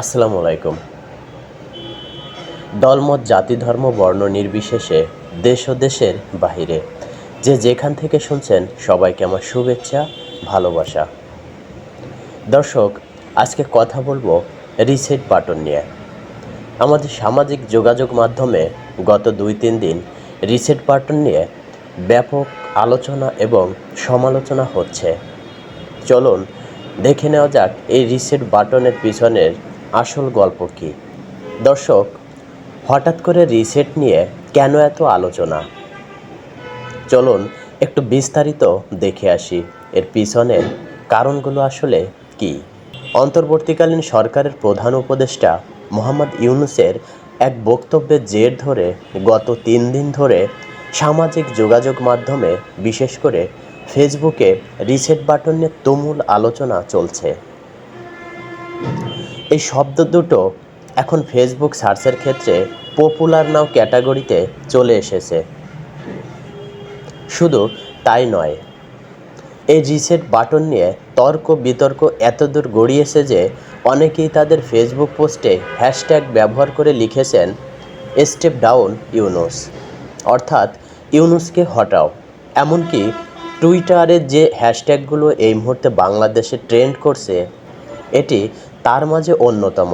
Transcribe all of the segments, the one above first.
আসসালামু আলাইকুম। দলমত জাতি, ধর্ম, বর্ণ নির্বিশেষে দেশ ও দেশের বাহিরে। যে যেখান থেকে শুনছেন, সবাইকে আমার শুভেচ্ছা, ভালোবাসা। দর্শক, আজকে কথা বলব রিসেট বাটন নিয়ে। আমাদের সামাজিক যোগাযোগ মাধ্যমে গত দুই তিন দিন রিসেট বাটন নিয়ে ব্যাপক আলোচনা এবং সমালোচনা হচ্ছে। চলুন, দেখে নেওয়া যাক এই রিসেট বাটনের পিছনের আসল গল্প কী। দর্শক, হঠাৎ করে রিসেট নিয়ে কেন এত আলোচনা? চলুন, একটু বিস্তারিত দেখে আসি। এর পিছনের কারণগুলো আসলে কি? অন্তর্বর্তীকালীন সরকারের প্রধান উপদেষ্টা মোহাম্মদ ইউনুসের এক বক্তব্যের জের ধরে গত তিন দিন ধরে সামাজিক যোগাযোগ মাধ্যমে, বিশেষ করে ফেসবুকে রিসেট বাটন নিয়ে তুমুল আলোচনা চলছে। এই শব্দ দুটো এখন ফেসবুক সার্চের ক্ষেত্রে পপুলার নাও ক্যাটাগরিতে চলে এসেছে। শুধু তাই নয়, এই রিসেট বাটন নিয়ে তর্ক বিতর্ক এতদূর গড়িয়েছে যে অনেকেই তাদের ফেসবুক পোস্টে হ্যাশট্যাগ ব্যবহার করে লিখেছেন স্টেপ ডাউন ইউনুস অর্থাৎ ইউনুসকে হটাও। এমনকি টুইটারের যে হ্যাশট্যাগুলো এই মুহূর্তে বাংলাদেশে ট্রেন্ড করছে, এটি তার মাঝে অন্যতম।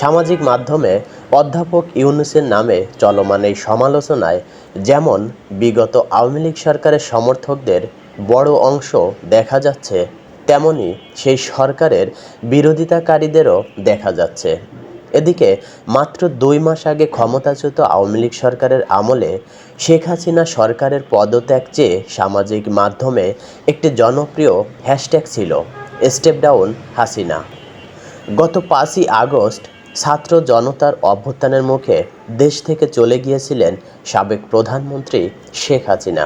সামাজিক মাধ্যমে অধ্যাপক ইউনুসের নামে চলমান এই সমালোচনায় যেমন বিগত আওয়ামী লীগ সরকারের সমর্থকদের বড় অংশ দেখা যাচ্ছে, তেমনি সেই সরকারের বিরোধিতাকারীদেরও দেখা যাচ্ছে। এদিকে মাত্র দুই মাস আগে ক্ষমতাচ্যুত আওয়ামী লীগ সরকারের আমলে শেখ হাসিনা সরকারের পদত্যাগ চেয়ে সামাজিক মাধ্যমে একটি জনপ্রিয় হ্যাশট্যাগ ছিল, স্টেপ ডাউন হাসিনা। গত পাঁচই আগস্ট ছাত্র জনতার অভ্যুত্থানের মুখে দেশ থেকে চলে গিয়েছিলেন সাবেক প্রধানমন্ত্রী শেখ হাসিনা।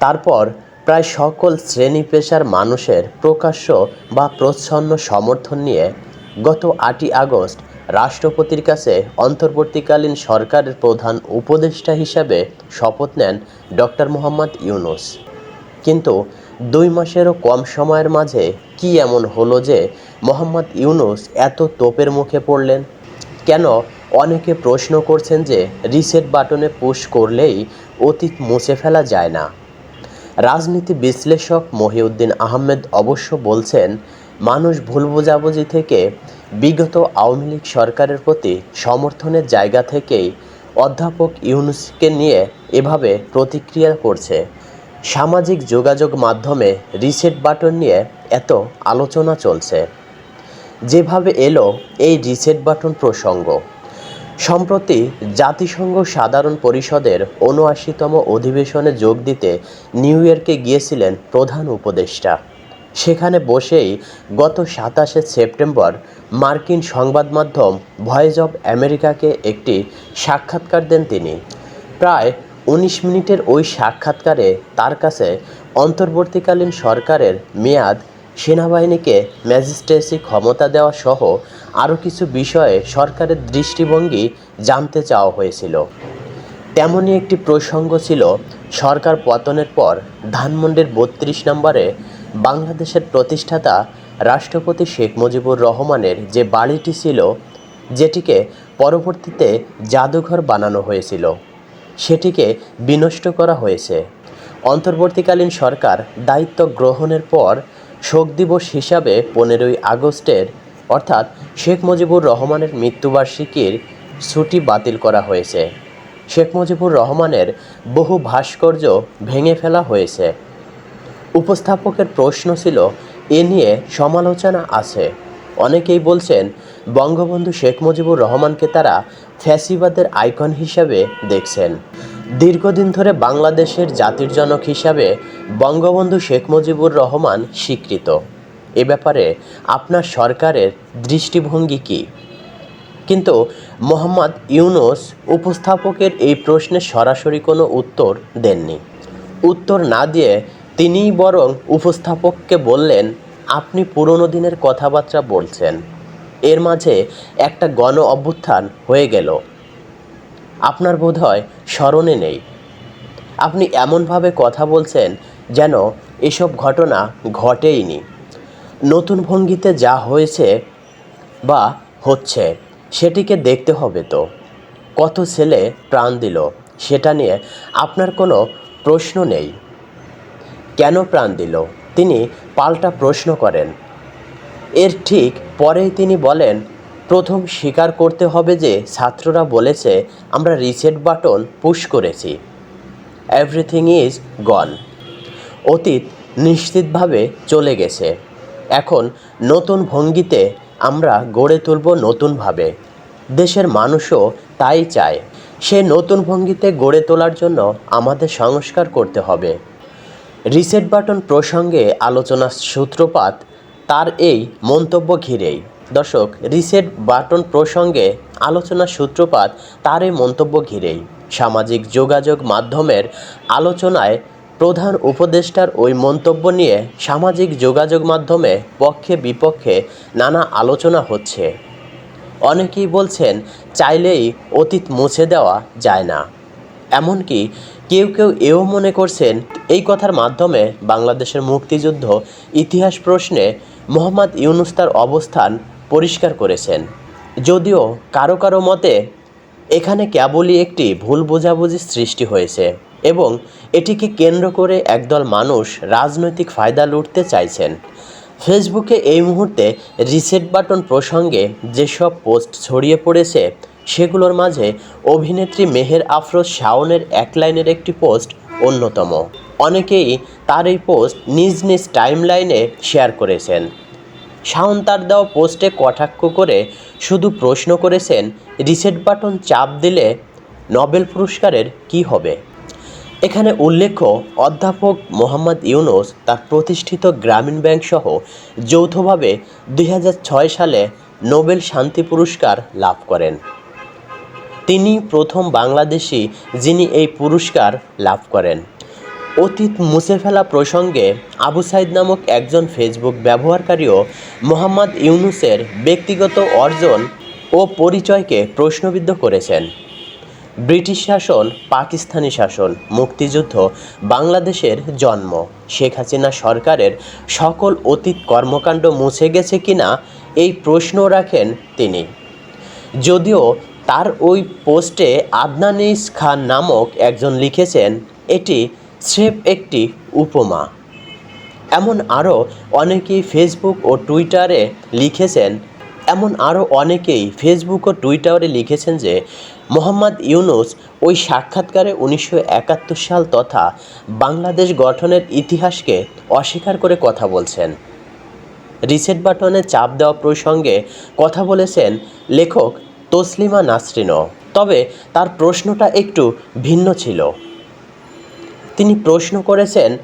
তারপর প্রায় সকল শ্রেণি পেশার মানুষের প্রকাশ্য বা প্রচ্ছন্ন সমর্থন নিয়ে গত আটই আগস্ট রাষ্ট্রপতির কাছে অন্তর্বর্তীকালীন সরকারের প্রধান উপদেষ্টা হিসাবে শপথ নেন ডক্টর মোহাম্মদ ইউনুস। কিন্তু দুই মাসেরও কম সময়ের মাঝে কি এমন হলো যে মোহাম্মদ ইউনুস এত তোপের মুখে পড়লেন? কেন অনেকে প্রশ্ন করছেন যে রিসেট বাটনে পুশ করলেই অতীত মুছে ফেলা যায় না? রাজনীতি বিশ্লেষক মহিউদ্দিন আহমেদ অবশ্য বলছেন, মানুষ ভুল বোঝাবুঝি থেকে বিগত আওয়ামী লীগ সরকারের প্রতি সমর্থনের জায়গা থেকেই অধ্যাপক ইউনুসকে নিয়ে এভাবে প্রতিক্রিয়া করছে। সামাজিক যোগাযোগ মাধ্যমে রিসেট বাটন নিয়ে এত আলোচনা চলছে। যেভাবে এলো এই রিসেট বাটন প্রসঙ্গ। সম্প্রতি জাতিসংঘ সাধারণ পরিষদের উনআশিতম অধিবেশনে যোগ দিতে নিউ ইয়র্কে গিয়েছিলেন প্রধান উপদেষ্টা। সেখানে বসেই গত সাতাশে সেপ্টেম্বর মার্কিন সংবাদ মাধ্যম ভয়েস অব আমেরিকাকে একটি সাক্ষাৎকার দেন তিনি। প্রায় উনিশ মিনিটের ওই সাক্ষাৎকারে তার কাছে অন্তর্বর্তীকালীন সরকারের মেয়াদ, সেনাবাহিনীকে ম্যাজিস্ট্রেসি ক্ষমতা দেওয়া সহ আরও কিছু বিষয়ে সরকারের দৃষ্টিভঙ্গি জানতে চাওয়া হয়েছিল। তেমনই একটি প্রসঙ্গ ছিল সরকার পতনের পর ধানমন্ডির বত্রিশ নম্বরে বাংলাদেশের প্রতিষ্ঠাতা রাষ্ট্রপতি শেখ মুজিবুর রহমানের যে বাড়িটি ছিল, যেটিকে পরবর্তীতে জাদুঘর বানানো হয়েছিল, সেটিকে বিনষ্ট করা হয়েছে। অন্তর্বর্তীকালীন সরকার দায়িত্ব গ্রহণের পর শোক দিবস হিসাবে পনেরোই আগস্টের, অর্থাৎ শেখ মুজিবুর রহমানের মৃত্যুবার্ষিকীর ছুটি বাতিল করা হয়েছে। শেখ মুজিবুর রহমানের বহু ভাস্কর্য ভেঙে ফেলা হয়েছে। উপস্থাপকের প্রশ্ন ছিল, এ নিয়ে সমালোচনা আছে। অনেকেই বলছেন, বঙ্গবন্ধু শেখ মুজিবুর রহমানকে তারা ফ্যাসিবাদের আইকন হিসাবে দেখছেন। দীর্ঘদিন ধরে বাংলাদেশের জাতির জনক হিসাবে বঙ্গবন্ধু শেখ মুজিবুর রহমান স্বীকৃত। এ ব্যাপারে আপনার সরকারের দৃষ্টিভঙ্গি কী? কিন্তু মোহাম্মদ ইউনুস উপস্থাপকের এই প্রশ্নে সরাসরি কোনো উত্তর দেননি। উত্তর না দিয়ে তিনিই বরং উপস্থাপককে বললেন, আপনি পুরনো দিনের কথাবার্তা বলছেন। এর মাঝে একটা গণ অভ্যুত্থান হয়ে গেল। আপনার বোধহয় স্মরণে নেই। আপনি এমনভাবে কথা বলছেন যেন এসব ঘটনা ঘটেইনি। নতুন ভঙ্গিতে যা হয়েছে বা হচ্ছে, সেটিকে দেখতে হবে তো। কত ছেলে প্রাণ দিল, সেটা নিয়ে আপনার কোনো প্রশ্ন নেই। কেন প্রাণ দিল? তিনি পাল্টা প্রশ্ন করেন। এর ঠিক পরেই তিনি বলেন, প্রথম স্বীকার করতে হবে যে ছাত্ররা বলেছে, আমরা রিসেট বাটন পুশ করেছি। এভরিথিং ইজ গন অতীত নিশ্চিতভাবে চলে গেছে। এখন নতুন ভঙ্গিতে আমরা গড়ে তুলব নতুনভাবে। দেশের মানুষও তাই চায়। সে নতুন ভঙ্গিতে গড়ে তোলার জন্য আমাদের সংস্কার করতে হবে। রিসেট বাটন প্রসঙ্গে আলোচনার সূত্রপাত, তার এই মন্তব্য ঘিরেই। দর্শক, রিসেট বাটন প্রসঙ্গে আলোচনার সূত্রপাত, তার এই মন্তব্য ঘিরেই। সামাজিক যোগাযোগ মাধ্যমের আলোচনায় প্রধান উপদেষ্টার ওই মন্তব্য নিয়ে সামাজিক যোগাযোগ মাধ্যমে পক্ষে বিপক্ষে নানা আলোচনা হচ্ছে। অনেকেই বলছেন, চাইলেই অতীত মুছে দেওয়া যায় না। এমনকি কেউ কেউ এও মনে করছেন এই কথার মাধ্যমে বাংলাদেশের মুক্তিযুদ্ধ ইতিহাস প্রশ্নে মোহাম্মদ ইউনুস তার অবস্থান পরিষ্কার করেছেন। যদিও কারও কারও মতে এখানে কেবলই একটি ভুল বোঝাবুঝির সৃষ্টি হয়েছে এবং এটিকে কেন্দ্র করে একদল মানুষ রাজনৈতিক ফায়দা লুটতে চাইছেন। ফেসবুকে এই মুহূর্তে রিসেট বাটন প্রসঙ্গে যেসব পোস্ট ছড়িয়ে পড়েছে সেগুলোর মাঝে অভিনেত্রী মেহের আফরোজ শাওনের এক লাইনের একটি পোস্ট অন্যতম। অনেকেই তার এই পোস্ট নিজ নিজ টাইমলাইনে শেয়ার করেছেন। শাওন তার দেওয়া পোস্টে কটাক্ষ করে শুধু প্রশ্ন করেছেন, রিসেট বাটন চাপ দিলে নোবেল পুরস্কারের কি হবে? এখানে উল্লেখ্য, অধ্যাপক মোহাম্মদ ইউনুস তার প্রতিষ্ঠিত গ্রামীণ ব্যাংক সহ যৌথভাবে দুই হাজার ছয় সালে নোবেল শান্তি পুরস্কার লাভ করেন। তিনি প্রথম বাংলাদেশি যিনি এই পুরস্কার লাভ করেন। অতীত মুছে ফেলা প্রসঙ্গে আবু সাইদ নামক একজন ফেসবুক ব্যবহারকারীও মোহাম্মদ ইউনুসের ব্যক্তিগত অর্জন ও পরিচয়কে প্রশ্নবিদ্ধ করেছেন। ব্রিটিশ শাসন, পাকিস্তানি শাসন, মুক্তিযুদ্ধ, বাংলাদেশের জন্ম, শেখ হাসিনা সরকারের সকল অতীত কর্মকাণ্ড মুছে গেছে কিনা এই প্রশ্ন রাখেন তিনি। যদিও তার ওই পোস্টে আদনানিস খান নামক একজন লিখেছেন, এটি স্রেফ একটি উপমা। এমন আরও অনেকেই ফেসবুক ও টুইটারে লিখেছেন, এমন আরও অনেকেই ফেসবুক ও টুইটারে লিখেছেন যে, মোহাম্মদ ইউনুস ওই সাক্ষাৎকারে উনিশশো একাত্তর সাল তথা বাংলাদেশ গঠনের ইতিহাসকে অস্বীকার করে কথা বলছেন। রিসেট বাটনে চাপ দেওয়া প্রসঙ্গে কথা বলেছেন লেখক তসলিমা নাসরিনও। তবে তার প্রশ্নটা একটু ভিন্ন ছিল। তিনি প্রশ্ন করেছেন,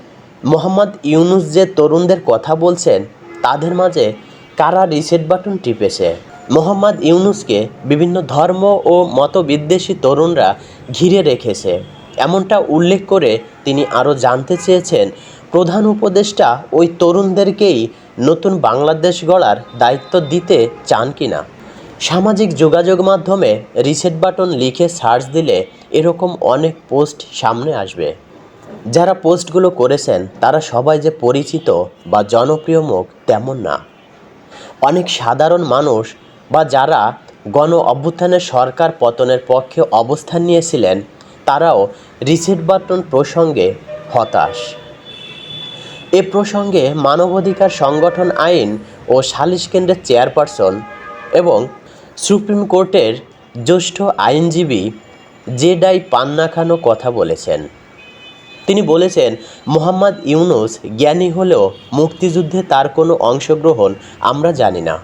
মোহাম্মদ ইউনুস যে তরুণদের কথা বলছেন, তাদের মাঝে কারা রিসেট বাটন টিপেছে? মোহাম্মদ ইউনুসকে বিভিন্ন ধর্ম ও মতবিদ্বেষী তরুণরা ঘিরে রেখেছে। এমনটা উল্লেখ করে তিনি আরও জানতে চেয়েছেন, প্রধান উপদেষ্টা ওই তরুণদেরকেই নতুন বাংলাদেশ গড়ার দায়িত্ব দিতে চান কিনা? সামাজিক যোগাযোগ মাধ্যমে রিসেট বাটন লিখে সার্চ দিলে এরকম অনেক পোস্ট সামনে আসবে। যারা পোস্টগুলো করেছেন, তারা সবাই যে পরিচিত বা জনপ্রিয় মুখ তেমন না। অনেক সাধারণ মানুষ বা যারা গণ অভ্যুত্থানের সরকার পতনের পক্ষে অবস্থান নিয়েছিলেন, তারাও রিসেট বাটন প্রসঙ্গে হতাশ। এ প্রসঙ্গে মানবাধিকার সংগঠন আইন ও সালিশ কেন্দ্রের চেয়ারপারসন এবং সুপ্রিম কোর্টের জ্যেষ্ঠ আইনজীবী জেডাই পান্না খানও কথা বলেছেন। তিনি বলেছেন, মোহাম্মদ ইউনুস জ্ঞানী হলেও মুক্তিযুদ্ধে তার কোনো অংশগ্রহণ আমরা জানি না।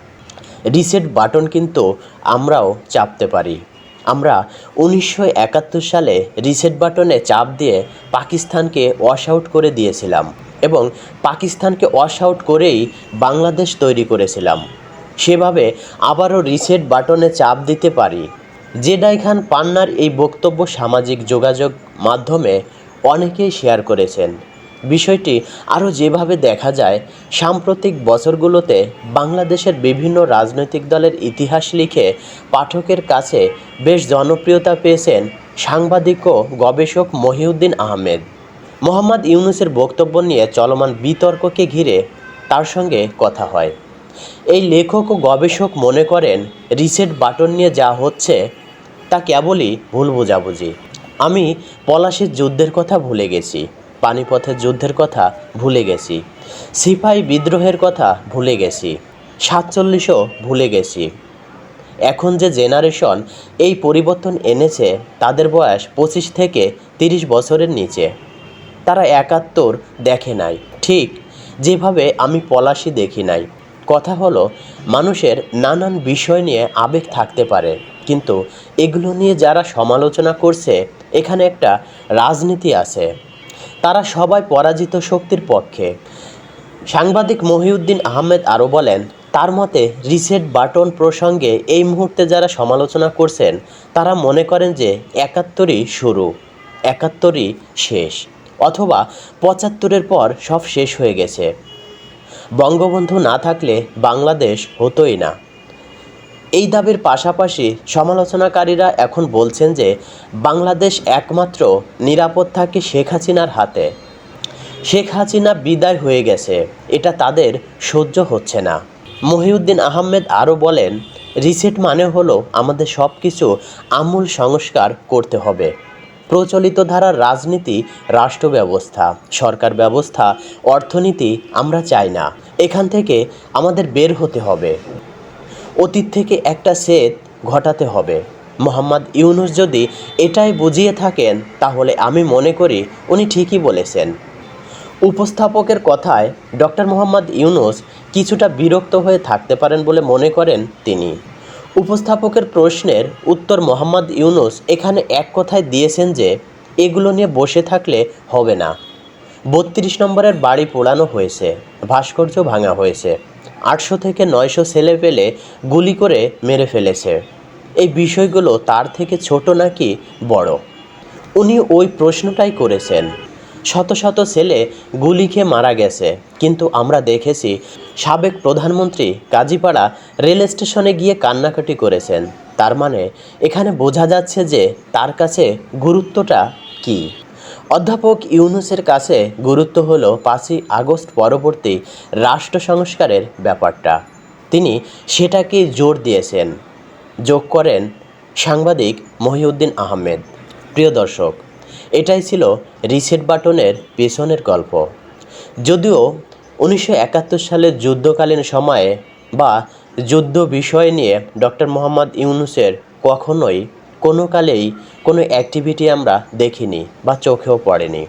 রিসেট বাটন কিন্তু আমরাও চাপতে পারি। আমরা উনিশশো একাত্তর সালে রিসেট বাটনে চাপ দিয়ে পাকিস্তানকে ওয়াশ আউট করে দিয়েছিলাম এবং পাকিস্তানকে ওয়াশ আউট করেই বাংলাদেশ তৈরি করেছিলাম। সেভাবে আবারও রিসেট বাটনে চাপ দিতে পারি। জেডাই খান পান্নার এই বক্তব্য সামাজিক যোগাযোগ মাধ্যমে অনেকেই শেয়ার করেছেন। বিষয়টি আরও যেভাবে দেখা যায়, সাম্প্রতিক বছরগুলোতে বাংলাদেশের বিভিন্ন রাজনৈতিক দলের ইতিহাস লিখে পাঠকের কাছে বেশ জনপ্রিয়তা পেয়েছেন সাংবাদিক ও গবেষক মহিউদ্দিন আহমেদ। মোহাম্মদ ইউনুসের বক্তব্য নিয়ে চলমান বিতর্ককে ঘিরে তার সঙ্গে কথা হয়। এই লেখক ও গবেষক মনে করেন, রিসেট বাটন নিয়ে যা হচ্ছে, তা কেবলই ভুল বোঝাবুঝি। আমি পলাশির যুদ্ধের কথা ভুলে গেছি, পানিপথের যুদ্ধের কথা ভুলে গেছি সিপাই বিদ্রোহের কথা ভুলে গেছি, সাতচল্লিশও ভুলে গেছি। এখন যে জেনারেশন এই পরিবর্তন এনেছে, তাদের বয়স পঁচিশ থেকে তিরিশ বছরের নিচে। তারা একাত্তর দেখে নাই। ঠিক যেভাবে আমি পলাশি দেখি নাই। কথা হলো, মানুষের নানান বিষয় নিয়ে আবেগ থাকতে পারে। কিন্তু এগুলো নিয়ে যারা সমালোচনা করছে, এখানে একটা রাজনীতি আছে। তারা সবাই পরাজিত শক্তির পক্ষে। সাংবাদিক মহিউদ্দিন আহমেদ আরও বলেন, তার মতে রিসেট বাটন প্রসঙ্গে এই মুহূর্তে যারা সমালোচনা করছেন, তারা মনে করেন যে একাত্তরই শুরু, একাত্তরই শেষ, অথবা পঁচাত্তরের পর সব শেষ হয়ে গেছে। বঙ্গবন্ধু না থাকলে বাংলাদেশ হতোই না। এই দাবির পাশাপাশি সমালোচনাকারীরা এখন বলছেন যে বাংলাদেশ একমাত্র নিরাপদ থাকে শেখ হাসিনার হাতে। শেখ হাসিনা বিদায় হয়ে গেছে, এটা তাদের সহ্য হচ্ছে না। মহিউদ্দিন আহমেদ আরও বলেন, রিসেট মানে হলো আমাদের সব কিছু আমূল সংস্কার করতে হবে। প্রচলিত ধারার রাজনীতি রাষ্ট্র ব্যবস্থা সরকার ব্যবস্থা, অর্থনীতি আমরা চাই না। এখান থেকে আমাদের বের হতে হবে। অতীত থেকে একটা সেদ ঘটাতে হবে। মোহাম্মদ ইউনুস যদি এটাই বুঝিয়ে থাকেন, তাহলে আমি মনে করি উনি ঠিকই বলেছেন। উপস্থাপকের কথায় ডক্টর মোহাম্মদ ইউনুস কিছুটা বিরক্ত হয়ে থাকতে পারেন বলে মনে করেন তিনি। উপস্থাপকের প্রশ্নের উত্তর মোহাম্মদ ইউনুস এখানে এক কথায় দিয়েছেন যে, এগুলো নিয়ে বসে থাকলে হবে না। বত্রিশ নম্বরের বাড়ি পোড়ানো হয়েছে, ভাস্কর্য ভাঙা হয়েছে, আটশো থেকে নয়শো ছেলে পেলে গুলি করে মেরে ফেলেছে। এই বিষয়গুলো তার থেকে ছোট নাকি বড়? উনি ওই প্রশ্নটাই করেছেন। শত শত ছেলে গুলি খেয়ে মারা গেছে। কিন্তু আমরা দেখেছি সাবেক প্রধানমন্ত্রী কাজীপাড়া রেল স্টেশনে গিয়ে কান্নাকাটি করেছেন। তার মানে এখানে বোঝা যাচ্ছে যে তার কাছে গুরুত্বটা কী। অধ্যাপক ইউনুসের কাছে গুরুত্ব হলো পাঁচই আগস্ট পরবর্তী রাষ্ট্র সংস্কারের ব্যাপারটা। তিনি সেটাকেই জোর দিয়েছেন। যোগ করেন সাংবাদিক মহিউদ্দিন আহমেদ। প্রিয় দর্শক এটাই ছিল রিসেট বাটনের পেছনের গল্প। যদিও উনিশশো একাত্তর সালের যুদ্ধকালীন সময়ে বা যুদ্ধ বিষয় নিয়ে ডক্টর মোহাম্মদ ইউনুসের কখনোই কোনো কালেই কোনো অ্যাক্টিভিটি আমরা দেখিনি বা চোখেও পড়েনি।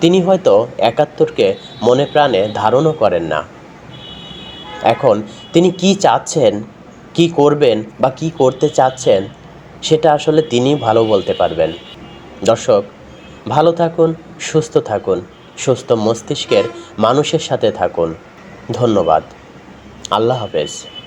তিনি হয়তো একাত্তরকে মনে প্রাণে ধারণও করেন না। এখন তিনি কি চাচ্ছেন, কি করবেন বা কি করতে চাচ্ছেন, সেটা আসলে তিনি ভালো বলতে পারবেন। দর্শক ভালো থাকুন সুস্থ থাকুন সুস্থ মস্তিষ্কের মানুষের সাথে থাকুন। ধন্যবাদ। আল্লাহ হাফেজ।